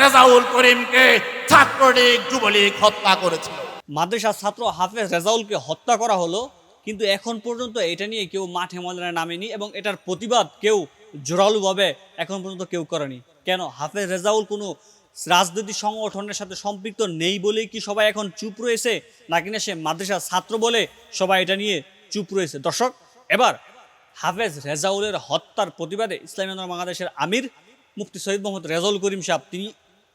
রেজাউল করিমকে ছাত্রলীগ, যুবলীগ হত্যা করেছিল। মাদ্রাসা ছাত্র হাফেজ রেজাউলকে হত্যা করা হলো, কিন্তু এখন পর্যন্ত এটা নিয়ে কেউ মাঠে ময়দানে নামেনি এবং এটার প্রতিবাদ কেউ জোরালোভাবে এখন পর্যন্ত কেউ করেনি। কেন? হাফেজ রেজাউল কোনো রাজনৈতিক সংগঠনের সাথে সম্পৃক্ত নেই বলেই কি সবাই এখন চুপ রয়েছে? নাকি না সে মাদ্রাসা ছাত্র বলে সবাই এটা নিয়ে চুপ রয়েছে? দর্শক, এবার হাফেজ রেজাউলের হত্যার প্রতিবাদে ইসলামী বাংলাদেশের আমির মুফতি সৈয়দ মোহাম্মদ রেজাউল করিম সাহেব, তিনি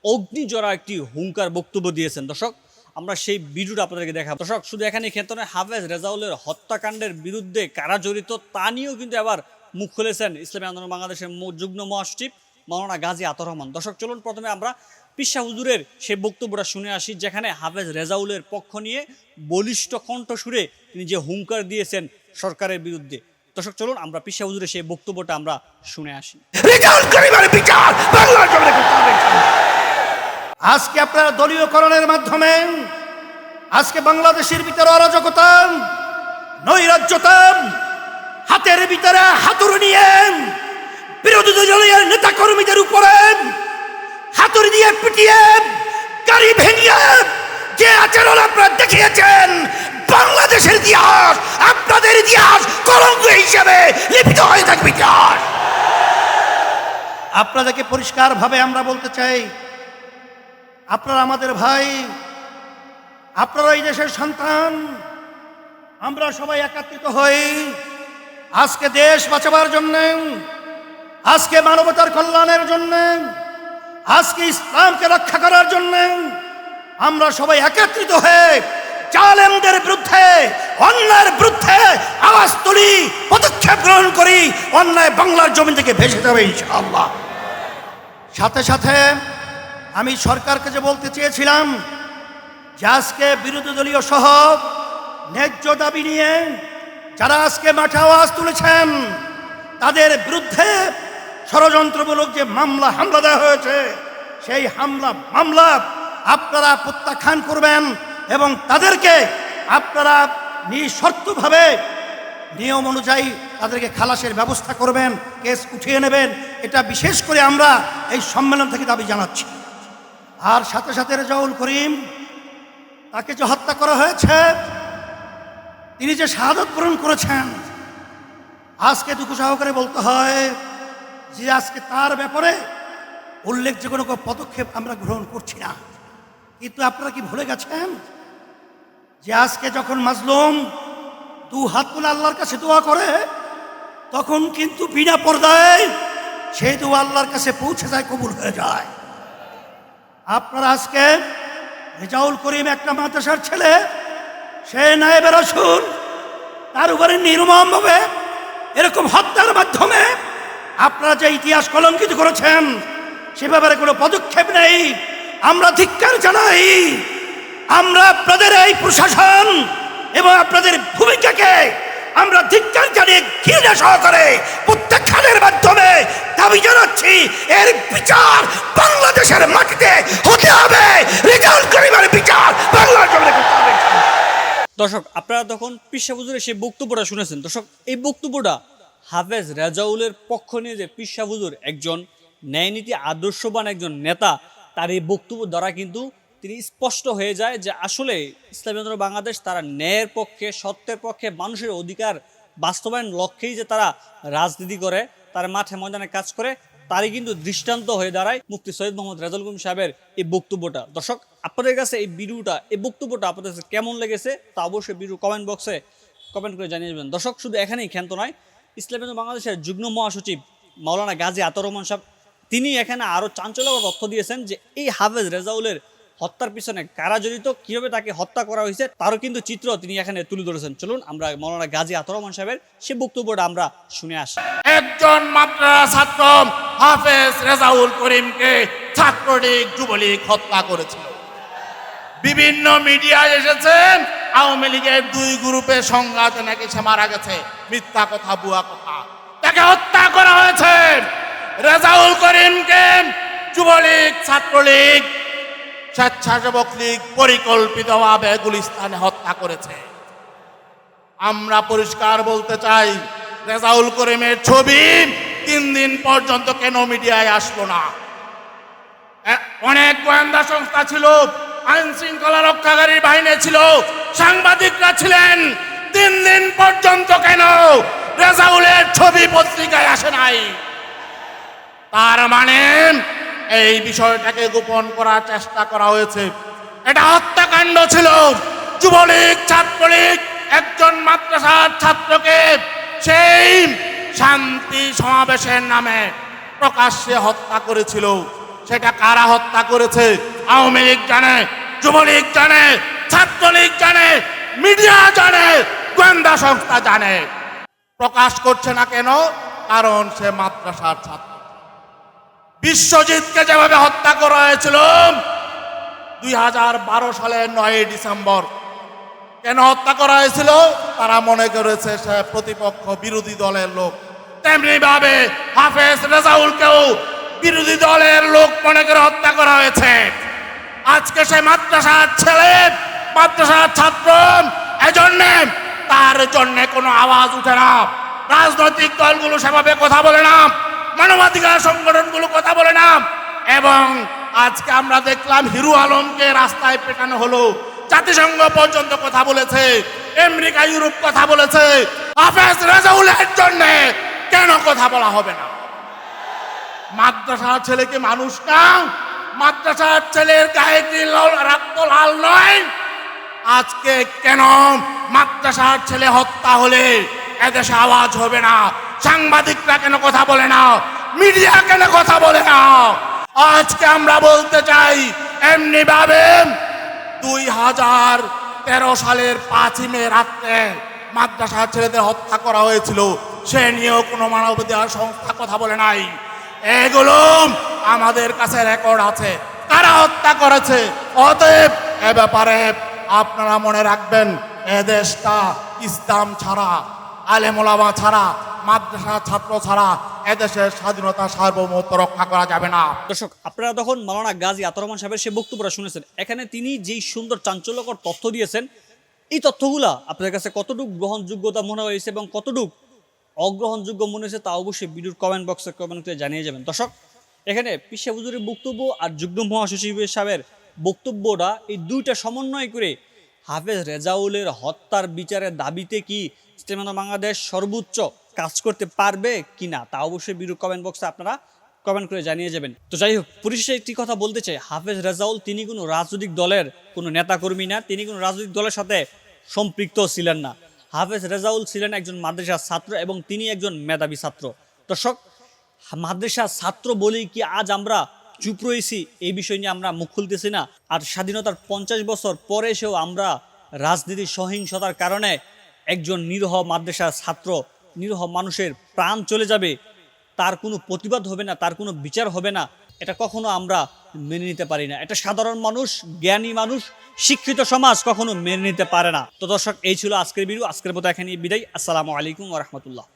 অগ্নিজরা একটি হুঙ্কার বক্তব্য দিয়েছেন। দর্শক আমরা সেই ভিডিওটা আপনাদেরকে দেখাবো। দর্শক শুধু এখানে ক্ষেত্রে নয়, হাফেজ রেজাউলের হত্যাকাণ্ডের বিরুদ্ধে কারা জড়িত তা নিয়েও কিন্তু আবার মুখ খুলেছেন ইসলামী আন্দোলন বাংলাদেশের যুগ্ম মহাসচিব মাওলানা গাজী আতর রহমান। দর্শক চলুন প্রথমে আমরা পিসা হুজুরের সেই বক্তব্যটা শুনে আসি যেখানে হাফেজ রেজাউলের পক্ষ নিয়ে বলিষ্ঠ কণ্ঠসুরে তিনি যে হুঙ্কার দিয়েছেন সরকারের বিরুদ্ধে। দর্শক চলুন আমরা পিসা হুজুরের সেই বক্তব্যটা আমরা শুনে আসি। আজকে আপনারা দলীয়করণের মাধ্যমে, আজকে বাংলাদেশের ভিতরে অরাজকতা নৈরাজ্যতা হাতের ভিতরে হাতুর নিয়ে, বিরোধী দলীয় নেতা কর্মীদের উপরে হাতুর দিয়ে পিটিয়ে, গাড়ি ভেঙিয়ে যে আচরণ আপনারা দেখিয়েছেন, বাংলাদেশের ইতিহাস, আপনাদের ইতিহাস কলঙ্ক হিসেবে লিপিত হয়ে থাকবে ইতিহাস। আপনাদেরকে পরিষ্কারভাবে আমরা বলতে চাই আপনারা আমাদের ভাই, আপনারা এই দেশের সন্তান, আমরা সবাই একত্রিত হই। আজকে দেশ বাঁচাবার জন্য, আজকে মানবতার কল্যাণের জন্য, আজকে ইসলামকে রক্ষা করার জন্য আমরা সবাই একত্রিত হয়ে জালেমদের বিরুদ্ধে, অন্যায়ের বিরুদ্ধে আওয়াজ তুলি, পদক্ষেপ গ্রহণ করি, অন্যায় বাংলার জমি থেকে ভেসে যাবে ইনশাআল্লাহ। সাথে সাথে আমি সরকারকে যে বলতে চেয়েছিলাম যে আজকে বিরোধী দলীয় সহ ন্যায্য দাবি নিয়ে যারা আজকে মাঠে আওয়াজ তুলেছেন, তাদের বিরুদ্ধে ষড়যন্ত্রমূলক যে মামলা, হামলা দেওয়া হয়েছে, সেই হামলা, মামলা আপনারা প্রত্যাখ্যান করবেন এবং তাদেরকে আপনারা নিঃশর্তভাবে নিয়ম অনুযায়ী তাদেরকে খালাসের ব্যবস্থা করবেন, কেস উঠিয়ে নেবেন। এটা বিশেষ করে আমরা এই সম্মেলন থেকে দাবি জানাচ্ছি। আর সাথে সাথে রেজাউল করিম তাকে যে হত্যা করা হয়েছে, তিনি যে শাহাদত পূরণ করেছেন, আজকে দুঃখ সহকারে বলতে হয় যে আজকে তার ব্যাপারে উল্লেখযোগ্য কোনো পদক্ষেপ আমরা গ্রহণ করছি না। কিন্তু আপনারা কি ভুলে গেছেন যে আজকে যখন মাজলুম দু হাত তুলে আল্লাহর কাছে দোয়া করে, তখন কিন্তু বিনা পর্দায় সেই দোয়া আল্লাহর কাছে পৌঁছে যায়, কবুল হয়ে যায়। আপনারা আজকে রেজাউল করিম একটা মাদ্রাসার ছেলে, সে নায়েবের রসুল তার উপরে নির্মমভাবে এরকম হত্যার মাধ্যমে আপনারা যে ইতিহাস কলঙ্কিত করেছেন, সে ব্যাপারে কোনো পদক্ষেপ নেই। আমরা ধিক্কার জানাই, আমরা আপনাদের এই প্রশাসন এবং আপনাদের ভূমিকাকে ঘৃণা সহকারে প্রত্যাখ্যানের মাধ্যমে দাবি জানাচ্ছি, এর বিচার বাংলাদেশের মাটিতে হতে হবে। বিচার বাংলার করতে হবে। দর্শক, আপনারা তখন পিসা হুজুরের সেই বক্তব্যটা শুনেছেন। দর্শক, এই বক্তব্যটা হাফেজ রেজাউলের পক্ষ নিয়ে যে পিসা হুজুর একজন ন্যায়নীতি আদর্শবান একজন নেতা, তার এই বক্তব্য দ্বারা কিন্তু তিনি স্পষ্ট হয়ে যায় যে আসলে ইসলামী বাংলাদেশ তারা ন্যায়ের পক্ষে, সত্যের পক্ষে মানুষের অধিকার বাস্তবায়ন লক্ষ্যেই যে তারা রাজনীতি করে, তারা মাঠে ময়দানে কাজ করে, তারই কিন্তু দৃষ্টান্ত হয়ে দাঁড়ায় মুফতি সৈয়দ মোহাম্মদ রেজাউল করিম সাহেবের এই বক্তব্যটা। দর্শক, আপনাদের কাছে এই ভিডিওটা, এই বক্তব্যটা আপনাদের কাছে কেমন লেগেছে তা অবশ্যই ভিডিও কমেন্ট বক্সে কমেন্ট করে জানিয়ে দেবেন। দর্শক, শুধু এখানেই ক্ষান্ত নয়, ইসলামী বাংলাদেশের যুগ্ম মহাসচিব মাওলানা গাজী আতর রহমান সাহেব তিনি এখানে আরও চাঞ্চল্যকর তথ্য দিয়েছেন যে এই হাফেজ রেজাউলের হত্যার পিছনে কারা জড়িত, কীভাবে তাকে হত্যা করা হয়েছে, তারও কিন্তু চিত্র তিনি এখানে তুলে ধরেছেন। চলুন আমরা মাওলানা গাজী আতর রহমান সাহেবের সে বক্তব্যটা আমরা শুনে আসি। একজন মাদ্রাসা ছাত্র হাফেজ রেজাউল করিমকে ছাত্রলীগ, যুবলীগ হত্যা করেছিল। বিভিন্ন মিডিয়ায় এসেছেন, আওয়ামী লীগের দুই গ্রুপের সংঘাতে নাকি সে মারা গেছে, মিথ্যা কথা বুয়া কথা। তাকে হত্যা করা হয়েছে। রেজাউল করিমকে যুবলীগ, ছাত্রলীগ স্বেচ্ছাসেবক লীগ পরিকল্পিতভাবে গুলিস্তানে হত্যা করেছে। আমরা পরিষ্কার বলতে চাই, রেজাউল করিমের ছবি তিন দিন পর্যন্ত কেন মিডিয়ায় আসলো না? অনেক গোয়েন্দা সংস্থা ছিল, আইন শৃঙ্খলা রক্ষাকারী বাহিনী ছিল, সাংবাদিকরা ছিলেন, তিন দিন পর্যন্ত কেন রেজাউলের ছবি পত্রিকায় আসে নাই? তার মানে এই বিষয়টাকে গোপন করার চেষ্টা করা হয়েছে। এটা হত্যাকাণ্ড ছিল। যুবলীগ, ছাত্রলীগ, একজন মাদ্রাসার ছাত্রকে সেই শান্তি সমাবেশের নামে প্রকাশ্যে হত্যা করেছিল। সেটা কারা হত্যা করেছে? আওয়ামী লীগ জানে, যুবলীগ জানে, ছাত্রলীগ জানে, মিডিয়া জানে, গোয়েন্দা সংস্থা জানে। প্রকাশ করছে না কেন? কারণ সে মাদ্রাসার ছাত্র। বিশ্বজিৎকে যেভাবে হত্যা করা হয়েছিল, দুই হাজার বারো সালের নয় ডিসেম্বর। কেন হত্যা করা হয়েছিল? তারা মনে করেছে সে প্রতিপক্ষ বিরোধী দলের লোক। তেমনি ভাবে হাফেজ রেজাউলকেও বিরোধী দলের লোক মনে করে হত্যা করা হয়েছে। আজকে সে মাদ্রাসার ছেলে, মাদ্রাসার ছাত্র, এজন্য তার জন্য কোনো আওয়াজ উঠে না। রাজনৈতিক দলগুলো সেভাবে কথা বলে না। মানবাধিকার সংগঠনগুলো কথা বলে না এবং আজকে আমরা দেখলাম হিরু আলমকে রাস্তায় পেটানো হলো। জাতিসংঘ পর্যন্ত কথা বলেছে, আমেরিকা, ইউরোপ কথা বলেছে। হাফেজ রেজাউলের জন্য কেন কথা বলা হবে না? মাদ্রাসার ছেলে কি মানুষ না? মাদ্রাসার ছেলের গায়ে কি রক্ত লাল নয়? আজকে কেন মাদ্রাসার ছেলে হত্যা হলে এদেশে আওয়াজ হবে না? সাংবাদিকরা কেন কথা বলে না? মিডিয়া কেন কথা বলে না? আজকে আমরা বলতে চাই, এমনি ভাবে দুই হাজার তেরো সালের পাঁচই মে রাত্রে মাদ্রাসার ছেলেদের হত্যা করা হয়েছিল। সে নিয়েও কোনো মানবাধিকার সংস্থা কথা বলে নাই। এগুলো আমাদের কাছে রেকর্ড আছে। কারা হত্যা করেছে? অতএব এ ব্যাপারে আপনারা মনে রাখবেন, এ দেশটা ইসলাম ছাড়া আলেমোলামা ছাড়া, মাদ্রাসা ছাত্র ছাড়া এদেশের স্বাধীনতা সার্বভৌমত্ব রক্ষা করা যাবে না। দর্শক, আপনারা তখন মাওলানা গাজী আতর রহমান সাহেবের সেই বক্তব্যটা শুনেছেন। এখানে তিনি যেই সুন্দর চাঞ্চল্যকর তথ্য দিয়েছেন, এই তথ্যগুলা আপনাদের কাছে কতটুকু গ্রহণযোগ্যতা মনে হয়েছে এবং কতটুকু অগ্রহণযোগ্য মনে হয়েছে তা অবশ্যই ভিডিওর কমেন্ট বক্সে কমেন্ট করে জানিয়ে যাবেন। দর্শক, এখানে পিসা হুজুরের বক্তব্য আর যুগ্ম মহাসচিব সাহেবের বক্তব্যটা এই দুইটা সমন্বয় করে হাফেজ রেজাউলের হত্যার বিচারের দাবিতে কি স্টেমানো বাংলাদেশ সর্বোচ্চ কাজ করতে পারবে কিনা তা অবশ্যই ভিডিও কমেন্ট বক্সে আপনারা কমেন্ট করে জানিয়ে যাবেন। তো যাই হোক পরিশেষে একটি কথা বলতে চাই হাফেজ রেজাউল তিনি কোনো রাজনৈতিক দলের কোনো নেতাকর্মী না, তিনি কোনো রাজনৈতিক দলের সাথে সম্পৃক্ত ছিলেন না। হাফেজ রেজাউল ছিলেন একজন মাদ্রাসার ছাত্র এবং তিনি একজন মেধাবী ছাত্র। দর্শক, মাদ্রাসার ছাত্র বলেই কি আজ আমরা চুপ রয়েছি, এই বিষয় নিয়ে আমরা মুখ খুলতেছি না। আর স্বাধীনতার পঞ্চাশ বছর পরে এসেও আমরা রাজনীতির সহিংসতার কারণে একজন নিরহ মাদ্রাসার ছাত্র, নিরহ মানুষের প্রাণ চলে যাবে। তার কোনো প্রতিবাদ হবে না, তার কোনো বিচার হবে না। এটা কখনো আমরা মেনে নিতে পারি না। এটা সাধারণ মানুষ, জ্ঞানী মানুষ, শিক্ষিত সমাজ কখনো মেনে নিতে পারে না। তো দর্শক, এই ছিল আজকের ভিডিও। আজকের মতো এখানে বিদায়। আসসালামু আলাইকুম রহমতুল্লাহ।